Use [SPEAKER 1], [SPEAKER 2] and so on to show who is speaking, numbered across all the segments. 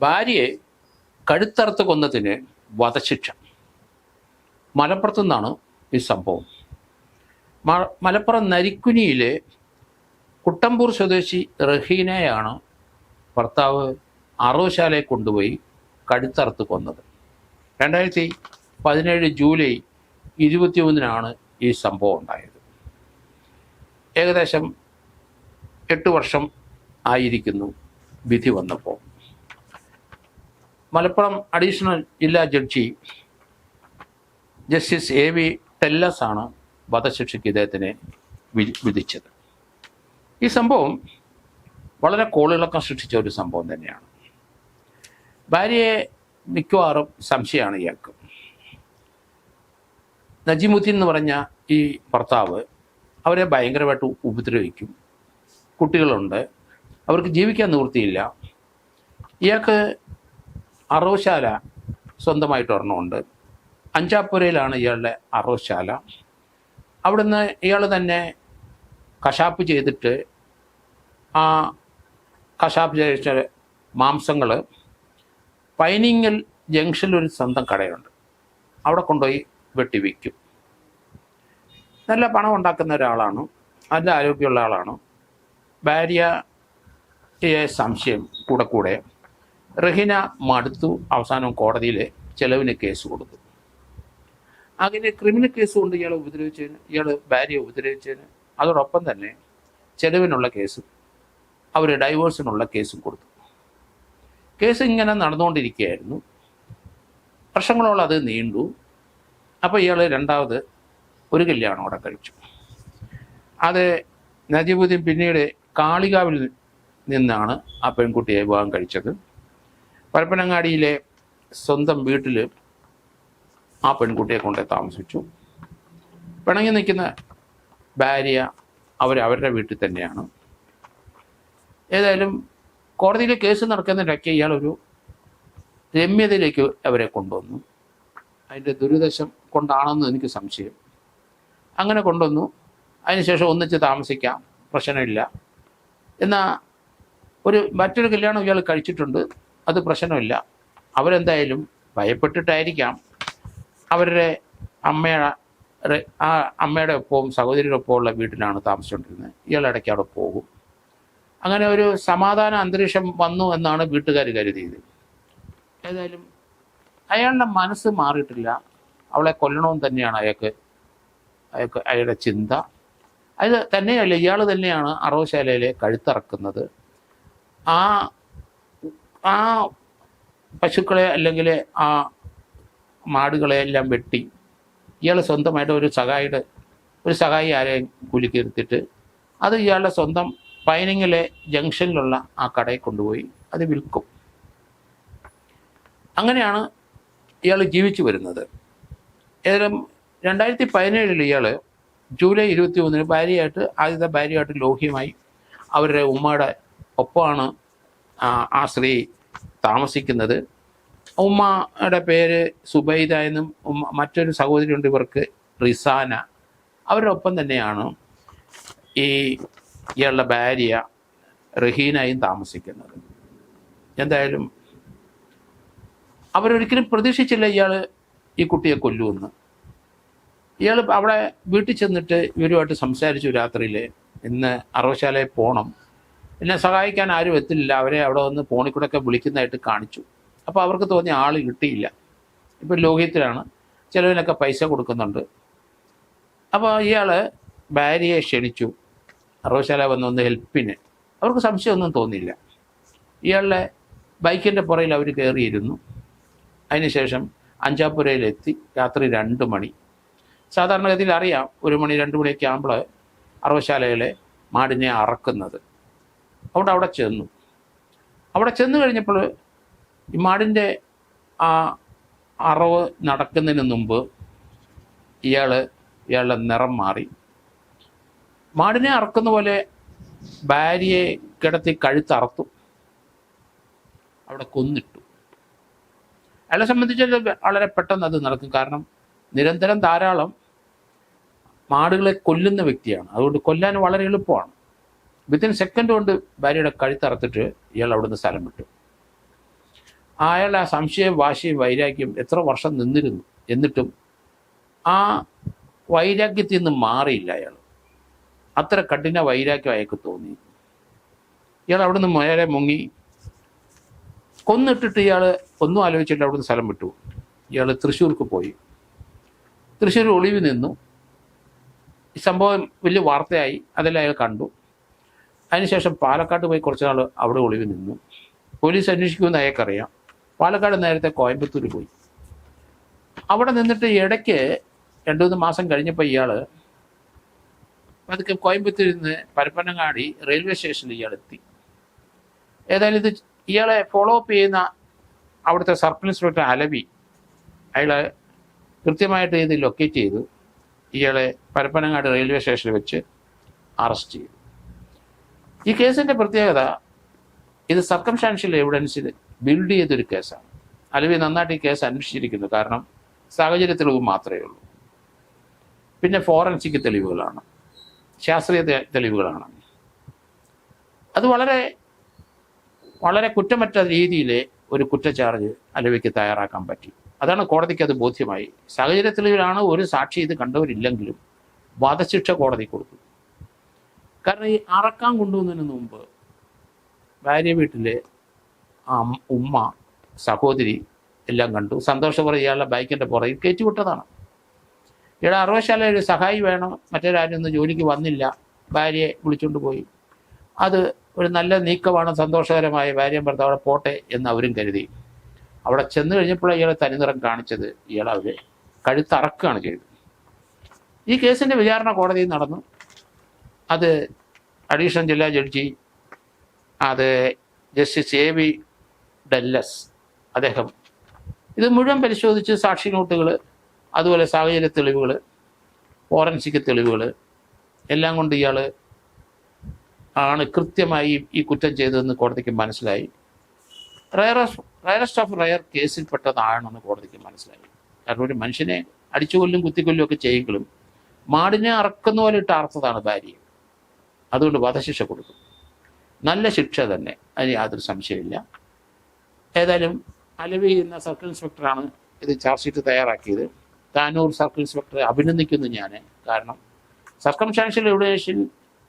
[SPEAKER 1] ഭാര്യയെ കഴുത്തറുത്ത് കൊന്നതിന് വധശിക്ഷ. മലപ്പുറത്തു നിന്നാണ് ഈ സംഭവം. മലപ്പുറം നരിക്കുനിയിലെ കുട്ടമ്പൂർ സ്വദേശി റഹീനയാണ് ഭർത്താവ് അറവുശാലയെ കൊണ്ടുപോയി കഴുത്തറുത്ത് കൊന്നത്. രണ്ടായിരത്തി പതിനേഴ് ജൂലൈ ഇരുപത്തിയൊന്നിനാണ് ഈ സംഭവം ഉണ്ടായത്. ഏകദേശം എട്ട് വർഷം ആയിരിക്കുന്നു വിധി വന്നപ്പോൾ. മലപ്പുറം അഡീഷണൽ ജില്ലാ judge justice A V Tellas ആണ് വധശിക്ഷയ്ക്ക് ഇദ്ദേഹത്തിനെ വിധിച്ചത്. ഈ സംഭവം വളരെ കോളിളക്കം സൃഷ്ടിച്ച ഒരു സംഭവം തന്നെയാണ്. ഭാര്യയെ മിക്കവാറും സംശയമാണ് ഇയാൾക്ക്. നജീമുദ്ദീൻ എന്ന് പറഞ്ഞ ഈ ഭർത്താവ് അവരെ ഭയങ്കരമായിട്ട് ഉപദ്രവിക്കും. കുട്ടികളുണ്ട്. അവർക്ക് ജീവിക്കാൻ നിവൃത്തിയില്ല. ഇയാൾക്ക് അറവുശാല സ്വന്തമായിട്ട് ഒരെണ്ണമുണ്ട്. അഞ്ചാപ്പുരയിലാണ് ഇയാളുടെ അറവുശാല അവിടുന്ന് ഇയാൾ തന്നെ കശാപ്പ് ചെയ്തിട്ട് ആ കശാപ്പ് ചെയ്ത മാംസങ്ങൾ പൈനിങ്ങൽ ജംഗ്ഷനിൽ ഒരു സ്വന്തം കടയുണ്ട്. അവിടെ കൊണ്ടുപോയി വെട്ടി വിൽക്കും നല്ല പണം ഉണ്ടാക്കുന്ന ഒരാളാണ്. നല്ല ആരോഗ്യമുള്ള ആളാണ്. ഭാര്യയെ സംശയം കൂടെ കൂടെ. റഹിന മടുത്തു. അവസാനം കോടതിയിൽ ചെലവിന് കേസ് കൊടുത്തു. അങ്ങനെ ക്രിമിനൽ കേസ് കൊണ്ട് ഇയാളെ ഉപദ്രവിച്ചതിന് ഇയാൾ ഭാര്യയെ ഉപദ്രവിച്ചതിന് അതോടൊപ്പം തന്നെ ചെലവിനുള്ള കേസും അവർ ഡൈവേഴ്സിനുള്ള കേസും കൊടുത്തു. കേസ് ഇങ്ങനെ നടന്നുകൊണ്ടിരിക്കുകയായിരുന്നു. വർഷങ്ങളോളം അത് നീണ്ടു. അപ്പോൾ ഇയാൾ രണ്ടാമത് ഒരു കല്യാണം അവിടെ കഴിച്ചു. അത് നജീബുദ്ദീൻ പിന്നീട് കാളികാവിൽ നിന്നാണ് ആ പെൺകുട്ടിയെ വിവാഹം കഴിച്ചത്. പരപ്പനങ്ങാടിയിലെ സ്വന്തം വീട്ടിൽ ആ പെൺകുട്ടിയെ കൊണ്ട് താമസിച്ചു. പിണങ്ങി നിൽക്കുന്ന ഭാര്യ അവർ അവരുടെ വീട്ടിൽ തന്നെയാണ്. ഏതായാലും കോടതിയിലെ കേസ് നടക്കുന്നതിനൊക്കെ ഇയാളൊരു രമ്യതയിലേക്ക് അവരെ കൊണ്ടുവന്നു. അതിന്റെ ദുരിതശം കൊണ്ടാണെന്ന് എനിക്ക് സംശയം. അങ്ങനെ കൊണ്ടുവന്നു. അതിനുശേഷം ഒന്നിച്ച് താമസിക്കാം പ്രശ്നമില്ല. എന്നാൽ ഒരു മറ്റൊരു കല്യാണം ഇയാൾ കഴിച്ചിട്ടുണ്ട്. അത് പ്രശ്നമില്ല. അവരെന്തായാലും ഭയപ്പെട്ടിട്ടായിരിക്കാം. അവരുടെ അമ്മയുടെ ആ അമ്മയുടെ ഒപ്പവും സഹോദരിയുടെ ഒപ്പമുള്ള വീട്ടിലാണ് താമസിച്ചുകൊണ്ടിരുന്നത്. ഇയാൾ ഇടയ്ക്ക് അവിടെ പോകും. അങ്ങനെ ഒരു സമാധാന അന്തരീക്ഷം വന്നു എന്നാണ് വീട്ടുകാർ കരുതിയത്. ഏതായാലും അയാളുടെ മനസ്സ് മാറിയിട്ടില്ല. അവളെ കൊല്ലണമെന്ന് തന്നെയാണ് അയാൾക്ക് അയാൾക്ക് അയാളുടെ ചിന്ത. അത് തന്നെയല്ല ഇയാൾ തന്നെയാണ് അറവശാലയിലെ കഴുത്തിറക്കുന്നത്. ആ ആ പശുക്കളെ അല്ലെങ്കിൽ ആ മാടുകളെ എല്ലാം വെട്ടി. ഇയാൾ സ്വന്തമായിട്ട് ഒരു സഹായിയുടെ ഒരു സഹായി ആരെയും കൂലിക്ക് അത് ഇയാളുടെ സ്വന്തം പൈനിങ്ങിലെ ജംഗ്ഷനിലുള്ള ആ കടയിൽ കൊണ്ടുപോയി അത് വിൽക്കും. അങ്ങനെയാണ് ഇയാൾ ജീവിച്ചു വരുന്നത്. ഏതായാലും രണ്ടായിരത്തി പതിനേഴിൽ ഇയാൾ ജൂലൈ ഇരുപത്തി ഒന്നിന് ഭാര്യയായിട്ട് ആദ്യത്തെ ഭാര്യയായിട്ട് ലോഹ്യമായി അവരുടെ ഉമ്മയുടെ ഒപ്പമാണ് ആ സ്ത്രീ താമസിക്കുന്നത്. ഉമ്മയുടെ പേര് സുബൈദ എന്നും ഉമ്മ മറ്റൊരു സഹോദരി ഉണ്ട് ഇവർക്ക് റിസാന. അവരുടെ ഒപ്പം തന്നെയാണ് ഈ ഇയാളുടെ ഭാര്യ റഹീനയും താമസിക്കുന്നത്. എന്തായാലും അവരൊരിക്കലും പ്രതീക്ഷിച്ചില്ല ഇയാൾ ഈ കുട്ടിയെ കൊല്ലുമെന്ന്. ഇയാൾ അവിടെ വീട്ടിൽ ചെന്നിട്ട് ഇവരുമായിട്ട് സംസാരിച്ചു രാത്രിയിൽ ഇന്ന് അറവശാലയിൽ പോകണം എന്നെ സഹായിക്കാൻ ആരും എത്തില്ല. അവരെ അവിടെ വന്ന് ഫോണിൽ കൂടെ ഒക്കെ വിളിക്കുന്നതായിട്ട് കാണിച്ചു. അപ്പോൾ അവർക്ക് തോന്നിയ ആൾ കിട്ടിയില്ല. ഇപ്പം ലോഹിത്തിലാണ് ചിലവിനൊക്കെ പൈസ കൊടുക്കുന്നുണ്ട്. അപ്പോൾ ഇയാൾ ഭാര്യയെ ക്ഷണിച്ചു. അറവശാല വന്ന് ഒന്ന് ഹെൽപ്പിന്. അവർക്ക് സംശയമൊന്നും തോന്നിയില്ല. ഇയാളുടെ ബൈക്കിന്റെ പുറയിൽ അവർ കയറിയിരുന്നു. അതിനുശേഷം അഞ്ചാപ്പുരയിലെത്തി. രാത്രി രണ്ട് മണി. സാധാരണഗതിയിൽ അറിയാം. ഒരു മണി രണ്ട് മണിയൊക്കെ ആകുമ്പോൾ അറവശാലയിലെ മാടിനെ അറക്കുന്നത്. അവിടെ അവിടെ ചെന്നു. അവിടെ ചെന്ന് കഴിഞ്ഞപ്പോൾ ഈ മാടിന്റെ ആ അറവ് നടക്കുന്നതിന് മുമ്പ് ഇയാൾ ഇയാളുടെ നിറം മാറി. മാടിനെ അറക്കുന്ന പോലെ ഭാര്യയെ കിടത്തി കഴുത്തറത്തു. അവിടെ കൊന്നിട്ടു. അയാളെ സംബന്ധിച്ച് വളരെ പെട്ടെന്ന് അത് നടക്കും. കാരണം നിരന്തരം ധാരാളം മാടുകളെ കൊല്ലുന്ന വ്യക്തിയാണ്. അതുകൊണ്ട് കൊല്ലാൻ വളരെ എളുപ്പമാണ്. വിത്തിൻ സെക്കൻഡ് കൊണ്ട് ഭാര്യയുടെ കഴുത്തറത്തിട്ട് ഇയാൾ അവിടുന്ന് സ്ഥലം വിട്ടു. അയാൾ ആ സംശയം വാശിയും വൈരാഗ്യം എത്ര വർഷം നിന്നിരുന്നു എന്നിട്ടും ആ വൈരാഗ്യത്തിൽ നിന്ന് മാറിയില്ല അയാൾ. അത്ര കഠിന വൈരാഗ്യം അയാൾക്ക് തോന്നി. ഇയാൾ അവിടുന്ന് മേലെ മുങ്ങി. കൊന്നിട്ടിട്ട് ഇയാൾ ഒന്നും ആലോചിച്ചിട്ട് അവിടുന്ന് സ്ഥലം വിട്ടു. ഇയാൾ തൃശ്ശൂർക്ക് പോയി. തൃശ്ശൂർ ഒളിവ് നിന്നു. സംഭവം വലിയ വാർത്തയായി. അതെല്ലാം അയാൾ കണ്ടു. അതിനുശേഷം പാലക്കാട് പോയി കുറച്ച് നാൾ അവിടെ ഒളിവ് നിന്നു. പോലീസ് അന്വേഷിക്കുമെന്ന് അയാൾക്കറിയാം. പാലക്കാട് നേരത്തെ കോയമ്പത്തൂർ പോയി. അവിടെ നിന്നിട്ട് ഇടയ്ക്ക് രണ്ടു മൂന്ന് മാസം കഴിഞ്ഞപ്പോൾ ഇയാൾ പതുക്കെ കോയമ്പത്തൂരിൽ നിന്ന് പരപ്പനങ്ങാടി റെയിൽവേ സ്റ്റേഷനിൽ ഇയാൾ എത്തി. ഏതായാലും ഇത് ഇയാളെ ഫോളോ അപ്പ് ചെയ്യുന്ന അവിടുത്തെ സർക്കിൾ ഇൻസ്പെക്ടർ അലവി അയാളെ കൃത്യമായിട്ട് ഇത് ലൊക്കേറ്റ് ചെയ്തു. ഇയാളെ പരപ്പനങ്ങാട് റെയിൽവേ സ്റ്റേഷനിൽ വെച്ച് അറസ്റ്റ് ചെയ്തു. ഈ കേസിന്റെ പ്രത്യേകത ഇത് സർക്കംസ്റ്റാൻഷ്യൽ ഇത് ബിൽഡ് ചെയ്തൊരു കേസാണ്. അലവി നന്നായിട്ട് ഈ കേസ് അന്വേഷിച്ചിരിക്കുന്നു. കാരണം സാഹചര്യ തെളിവ് മാത്രമേ ഉള്ളൂ. പിന്നെ ഫോറൻസിക് തെളിവുകളാണ്. ശാസ്ത്രീയ തെളിവുകളാണ്. അത് വളരെ വളരെ കുറ്റമറ്റ രീതിയിൽ ഒരു കുറ്റചാർജ് അലവിക്ക് തയ്യാറാക്കാൻ പറ്റി. അതാണ് കോടതിക്ക് അത് ബോധ്യമായി. സാഹചര്യ തെളിവിലാണ് ഒരു സാക്ഷി ഇത് കണ്ടവരില്ലെങ്കിലും വധശിക്ഷ കോടതി കൊടുത്തു. കാരണം ഈ അറക്കാൻ കൊണ്ടുവന്നതിന് മുമ്പ് ഭാര്യ വീട്ടിലെ ഉമ്മ സഹോദരി എല്ലാം കണ്ടു. സന്തോഷപുറം ഇയാളുടെ ബൈക്കിന്റെ പുറകിൽ കയറ്റിവിട്ടതാണ് ഇയാളെ അറുപശാല ഒരു സഹായി വേണം. മറ്റൊരാരും ഒന്നും ജോലിക്ക് വന്നില്ല. ഭാര്യയെ വിളിച്ചുകൊണ്ട് പോയി. അത് ഒരു നല്ല നീക്കമാണ് സന്തോഷകരമായ ഭാര്യയും ഭർത്താവ് അവിടെ പോട്ടെ എന്ന് അവരും കരുതി. അവിടെ ചെന്ന് കഴിഞ്ഞപ്പോൾ ഇയാളെ തനിനിറം കാണിച്ചത്. ഇയാൾ അവരെ കഴുത്തറക്കുകയാണ് ചെയ്തത്. ഈ കേസിന്റെ വിചാരണ കോടതിയിൽ നടന്നു. അത് അഡീഷണൽ ജില്ലാ ജഡ്ജി അത് ജസ്റ്റിസ് എ വി ഡല്ലസ് അദ്ദേഹം. ഇത് മുഴുവൻ പരിശോധിച്ച് സാക്ഷി നോട്ടുകൾ അതുപോലെ സാഹചര്യ തെളിവുകൾ ഫോറൻസിക് തെളിവുകൾ എല്ലാം കൊണ്ട് ഇയാൾ ആണ് കൃത്യമായി ഈ കുറ്റം ചെയ്തതെന്ന് കോടതിക്ക് മനസ്സിലായി. റയറസ്റ്റ് റയറസ്റ്റ് ഓഫ് റയർ കേസിൽപ്പെട്ടതാണെന്ന് കോടതിക്ക് മനസ്സിലായി. കാരണം ഒരു മനുഷ്യനെ അടിച്ചുകൊല്ലും കുത്തിക്കൊല്ലും ഒക്കെ ചെയ്യെങ്കിലും മാടിനെ അറക്കുന്ന പോലെ ഇട്ട് അറുത്തതാണ് ഭാര്യ. അതുകൊണ്ട് വധശിക്ഷ കൊടുക്കും. നല്ല ശിക്ഷ തന്നെ. അതിന് യാതൊരു സംശയമില്ല ഏതായാലും അലവി എന്ന സർക്കിൾ ഇൻസ്പെക്ടറാണ് ഇത് ചാർജ് ഷീറ്റ് തയ്യാറാക്കിയത്. താനൂർ സർക്കിൾ ഇൻസ്പെക്ടറെ അഭിനന്ദിക്കുന്നു ഞാൻ. കാരണം സർക്കംസ്റ്റാൻഷ്യൽ എവിഡേഷൻ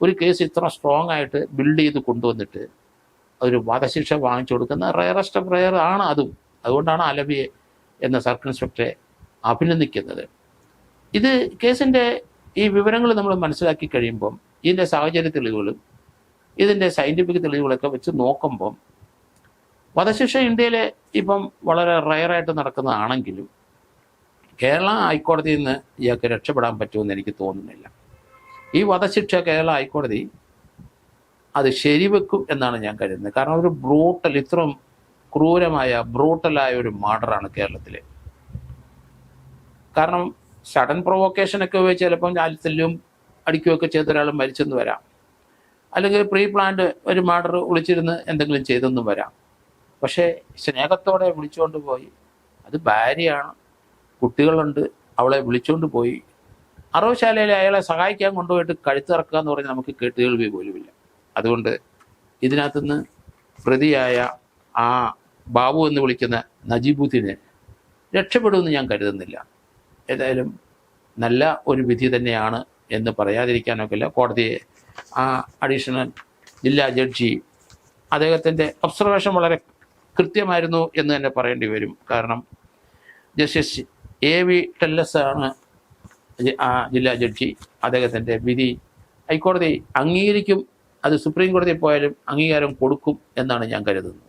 [SPEAKER 1] ഒരു കേസ് ഇത്ര സ്ട്രോങ് ആയിട്ട് ബിൽഡ് ചെയ്ത് കൊണ്ടുവന്നിട്ട് ഒരു വധശിക്ഷ വാങ്ങിച്ചു കൊടുക്കുന്ന റയറസ്റ്റ് ഓഫ് റയർ ആണ് അതും. അതുകൊണ്ടാണ് അലവിയെ എന്ന സർക്കിൾ ഇൻസ്പെക്ടറെ അഭിനന്ദിക്കുന്നത്. ഇത് കേസിന്റെ ഈ വിവരങ്ങൾ നമ്മൾ മനസ്സിലാക്കി കഴിയുമ്പം ഇതിന്റെ സാഹചര്യ തെളിവുകളും ഇതിന്റെ സയന്റിഫിക് തെളിവുകളൊക്കെ വെച്ച് നോക്കുമ്പം വധശിക്ഷ ഇന്ത്യയിൽ ഇപ്പം വളരെ റയറായിട്ട് നടക്കുന്നതാണെങ്കിലും കേരള ഹൈക്കോടതിയിൽ നിന്ന് ഇയാൾക്ക് രക്ഷപ്പെടാൻ പറ്റുമെന്ന് എനിക്ക് തോന്നുന്നില്ല. ഈ വധശിക്ഷ കേരള ഹൈക്കോടതി അത് ശരിവെക്കും എന്നാണ് ഞാൻ കരുതുന്നത്. കാരണം ഒരു ബ്രൂട്ടൽ ഇത്രയും ക്രൂരമായ ബ്രൂട്ടലായ ഒരു മർഡറാണ് കേരളത്തിൽ കാരണം സഡൻ പ്രൊവോക്കേഷനൊക്കെ ചിലപ്പം രാജ്യത്തിലും അടിക്കുകയൊക്കെ ചെയ്ത ഒരാൾ മരിച്ചെന്ന് വരാം. അല്ലെങ്കിൽ പ്രീ പ്ലാൻഡ് ഒരു മാർഡർ വിളിച്ചിരുന്ന് എന്തെങ്കിലും ചെയ്തെന്നും വരാം. പക്ഷേ സ്നേഹത്തോടെ വിളിച്ചുകൊണ്ട് പോയി. അത് ഭാര്യയാണ്. കുട്ടികളുണ്ട്. അവളെ വിളിച്ചുകൊണ്ട് പോയി. അറവശാലയിൽ അയാളെ സഹായിക്കാൻ കൊണ്ടുപോയിട്ട് കഴുത്തിറക്കുക എന്ന് പറഞ്ഞാൽ നമുക്ക് കേട്ടുകേൾവി പോലുമില്ല. അതുകൊണ്ട് ഇതിനകത്തുനിന്ന് പ്രതിയായ ആ ബാബു എന്ന് വിളിക്കുന്ന നജീബുദ്ദീന് രക്ഷപ്പെടുമെന്ന് ഞാൻ കരുതുന്നില്ല. ഏതായാലും നല്ല ഒരു വിധി തന്നെയാണ് എന്ന് പറയാതിരിക്കാനൊക്കില്ല. കോടതിയെ ആ അഡീഷണൽ ജില്ലാ ജഡ്ജി അദ്ദേഹത്തിന്റെ ഒബ്സർവേഷൻ വളരെ കൃത്യമായിരുന്നു എന്ന് തന്നെ പറയേണ്ടി വരും. കാരണം ജസ്റ്റിസ് എ വി ടെല്ലസ് ആണ് ജില്ലാ ജഡ്ജി. അദ്ദേഹത്തിന്റെ വിധി ഹൈക്കോടതി അംഗീകരിക്കും. അത് സുപ്രീം കോടതി പോയാലും അംഗീകാരം കൊടുക്കും എന്നാണ് ഞാൻ കരുതുന്നത്.